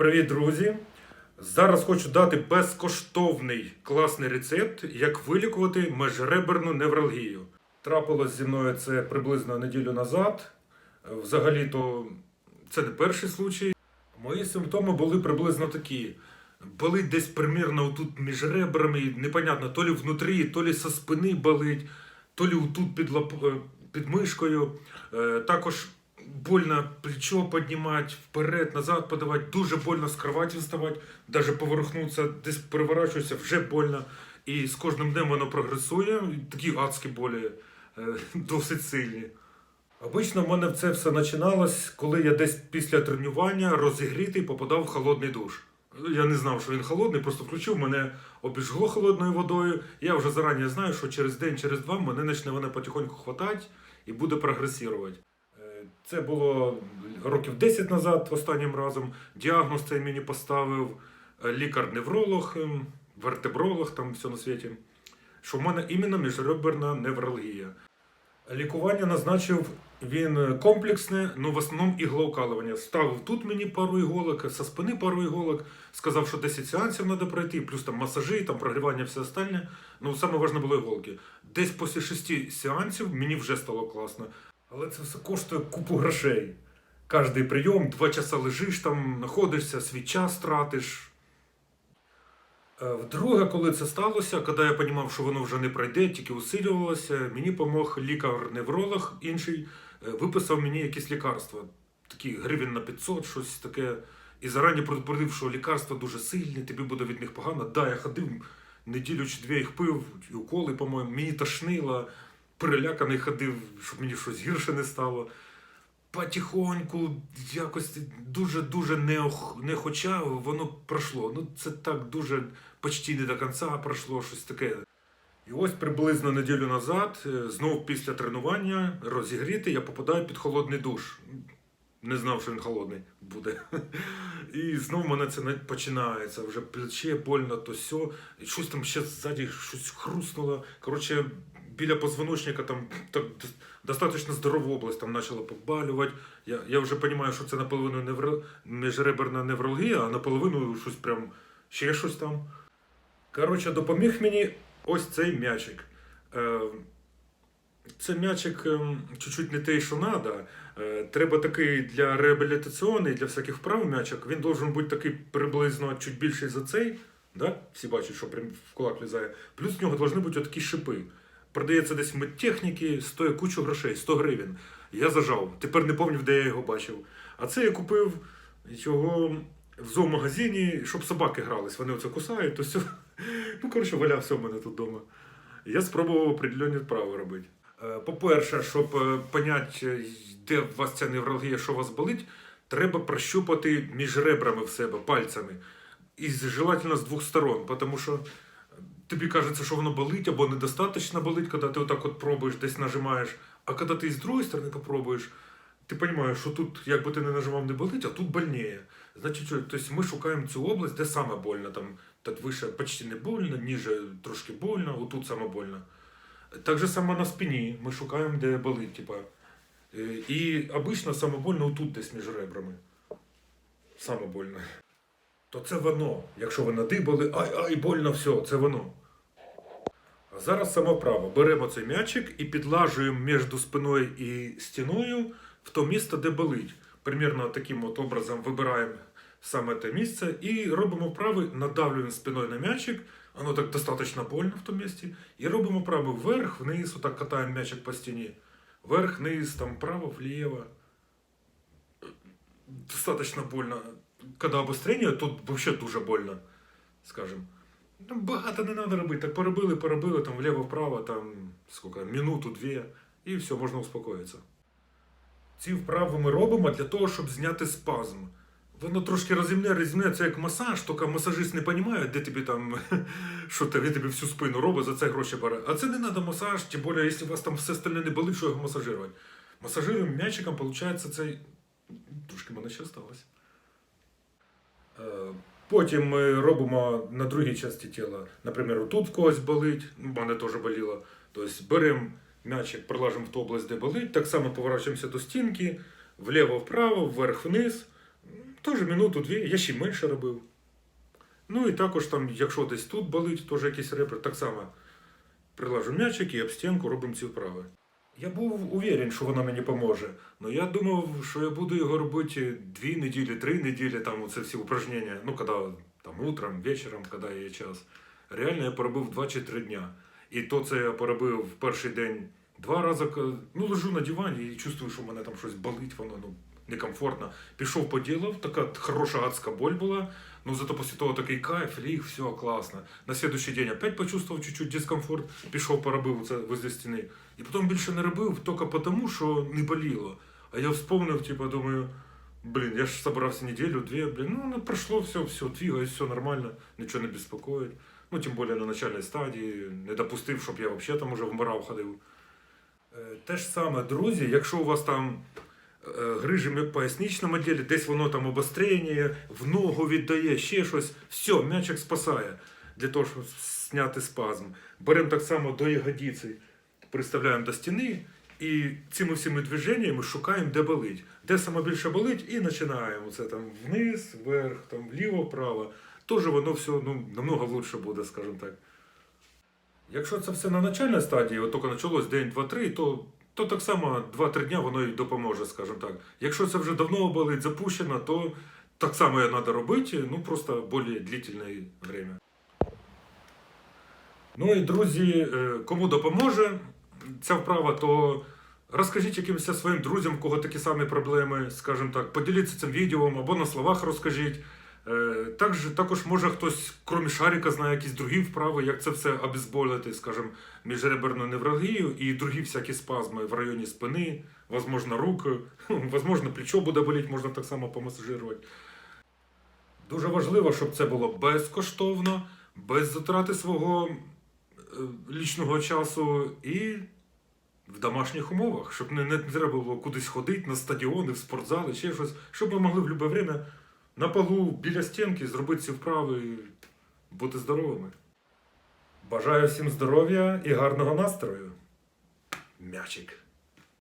Привіт, друзі! Зараз хочу дати безкоштовний класний рецепт, як вилікувати межреберну невралгію. Трапилось зі мною це приблизно неділю назад. Взагалі-то це не перший случай. Мої симптоми були приблизно такі. Болить десь примірно отут між ребрами, непонятно, то лі внутрі, то лі со спини болить, то лі отут під, лап... е, під мишкою. Е, Також больно плечо піднімати, вперед, назад подавати, дуже больно з кроваті вставати, навіть поворухнутися, десь переворачуюся, вже больно. І з кожним днем воно прогресує, такі адські болі, е, досить сильні. Обично в мене це все починалось, коли я десь після тренування розігрітий попадав в холодний душ. Я не знав, що він холодний, просто включив, мене обіжгло холодною водою. Я вже зарані знаю, що через день, через два мене почне вона потихоньку хватати і буде прогресувати. Е, Це було років 10 назад останнім разом. Діагноз цей мені поставив е, лікар-невролог, ем, вертебролог, там все на світі. Що в мене іменно міжреберна невралгія. Лікування назначив він комплексне, ну в основному іглоукалування. Ставив тут мені пару іголок, со спини пару іголок, сказав, що 10 сеансів треба пройти, плюс там масажі, там прогрівання, все остальне. Ну, саме важне було іголки. Десь після 6 сеансів мені вже стало класно. Але це все коштує купу грошей. Кожний прийом, два часа лежиш там, знаходишся, свій час тратиш. Е, Вдруге, коли це сталося, коли я розумів, що воно вже не пройде, тільки усилювалося, мені допомог лікар-невролог інший, е, виписав мені якісь лікарства. Такі гривень на 500, щось таке. І зарані предупредив, що лікарства дуже сильні, тобі буде від них погано. Да, я ходив неділю чи дві їх пив, і уколи, по-моєму, мені тошнило, переляканий ходив, щоб мені щось гірше не стало. Потихоньку, якось дуже-дуже неох... нехоча, воно пройшло. Ну, це так дуже почти не до кінця пройшло, щось таке. І ось приблизно неділю назад, е, знов після тренування, розігріти, я попадаю під холодний душ. Не знав, що він холодний буде. І знов мене це починається. Вже плече больно, то сьо. І щось там ще ззаді щось хрустнуло. Коротше, біля позвоночника там так, достатньо здорова область там почала побалювати. Я, я вже розумію, що це наполовину невро... міжреберна невралгія, а наполовину щось прям ще щось там. Коротше, допоміг мені ось цей м'ячик. Е, це м'ячик ем, чуть-чуть не те, що треба. Треба такий для реабілітаційний, для всяких вправ м'ячик. Він должен бути такий приблизно чуть більший за цей. Да? Всі бачать, що прям в кулак лізає. Плюс в нього повинні бути такі шипи. Продається десь медтехніки, стоїть кучу грошей, 100 гривень. Я зажав. Тепер не пам'ятаю, де я його бачив. А це я купив його в зоомагазині, щоб собаки грались. Вони оце кусають, то все. Ну, коротше, валявся в мене тут вдома. Я спробував определенні вправи робити. Е, По-перше, щоб е, поняти, е, де у вас ця невралгія, що у вас болить, треба прощупати між ребрами в себе пальцями. І желательно з двох сторон, тому що тобі кажеться, що воно болить або недостатньо болить, коли ти отак от пробуєш, десь нажимаєш. А коли ти з другої сторони попробуєш, ти розумієш, що тут, як би ти не нажимав, не болить, а тут больніє. Значить, що, тобто ми шукаємо цю область, де саме больно. Там, тут вище почти не больно, ніже трошки больно, отут саме больно. Так же само на спині. Ми шукаємо, де болить, типа. Е, І обично саме больно отут десь між ребрами. Саме. То це воно. Якщо ви надибали, ай, ай, больно, все, це воно. А зараз саме вправо. Беремо цей м'ячик і підлажуємо між спиною і стіною в то місце, де болить. Примірно таким от образом вибираємо саме те місце і робимо вправи, надавлюємо спиною на м'ячик, воно так достатньо больно в тому місці. І робимо вправи вверх, вниз, отак катаємо м'ячик по стіні. Вверх, вниз, там вправо, вліво. Достаточно больно. Когда обострення, тут вообще дуже больно, скажем. Ну, багато не треба робити. Так поробили, поробили, там вліво-вправо, там скільки, минуту-дві, і все, можна успокоїтися. Ці вправи ми робимо для того, щоб зняти спазм. Воно трошки розімне, розімне, це як масаж, тільки масажист не розуміє, де тобі там, що тобі, тобі всю спину робить, за це гроші бере. А це не треба масаж, тим більше, якщо у вас там все остальне не болить, що його масажувати. Масажируємо м'ячиком, виходить, цей. Трошки мене ще осталось. Е, Потім ми робимо на другій частині тіла, наприклад, тут в когось болить, в мене теж боліло. Тобто беремо м'ячик, прилажимо в ту область, де болить, так само поворачуємося до стінки, вліво-вправо, вверх-вниз. Теж минуту-дві, я ще менше робив. Ну і також там, якщо десь тут болить, теж якийсь ребер, так само прилажу м'ячик і об стінку робимо ці вправи. Я був уверен, що вона мені поможе. але я думав, що я буду його робити дві неділі, три неділі, там оце всі упражнення. Ну, коли там утром, вечором, коли є час. Реально я поробив два чи три дня. І то це я поробив в перший день два рази. Ну, лежу на дивані і чувствую, що в мене там щось болить, воно ну, некомфортно. Пішов поділав, така хороша адська боль була. Ну, зато після того такий кайф, ліг, все класно. На следующий день опять почувствував чуть-чуть дискомфорт, пішов поробив це возле стіни. І потім більше не робив, тільки тому, що не боліло. А я вспомнив, типу, думаю, блін, я ж собрався неділю, дві, блін, ну, ну пройшло все, все, двигаюсь, все нормально, нічого не безпокоїть. Ну, тим більше на начальній стадії, не допустив, щоб я взагалі там уже вмирав ходив. Е, Те ж саме, друзі, якщо у вас там грижі поясничному ділі, десь воно там обострення, в ногу віддає, ще щось, все, м'ячик спасає для того, щоб зняти спазм. Беремо так само до ягодиці, приставляємо до стіни і цими всіми движеннями шукаємо, де болить. Де саме більше болить, і починаємо. Це там вниз, вверх, там вліво, вправо. Теж воно все ну, намного лучше буде, скажімо так. Якщо це все на начальній стадії, от тільки почалось день, два, три, то, то так само 2-3 дня воно і допоможе, скажімо так. Якщо це вже давно болить, запущено, то так само треба робити, ну просто більш длительне время. Ну і друзі, е, кому допоможе ця вправа, то розкажіть якимось своїм друзям, у кого такі самі проблеми, скажімо так, поділіться цим відео або на словах розкажіть. Е, Також, також може хтось, крім шарика, знає якісь другі вправи, як це все обезболити, скажімо, міжреберну невралгію і другі всякі спазми в районі спини, возможно, рук, возможно, плечо буде боліти, можна так само помасажирувати. Дуже важливо, щоб це було безкоштовно, без затрати свого е, лічного часу і в домашніх умовах, щоб не, не треба було кудись ходити на стадіони, в спортзали, ще щось, щоб ми могли в будь-яке время на полу біля стінки зробити ці вправи і бути здоровими. Бажаю всім здоров'я і гарного настрою. М'ячик.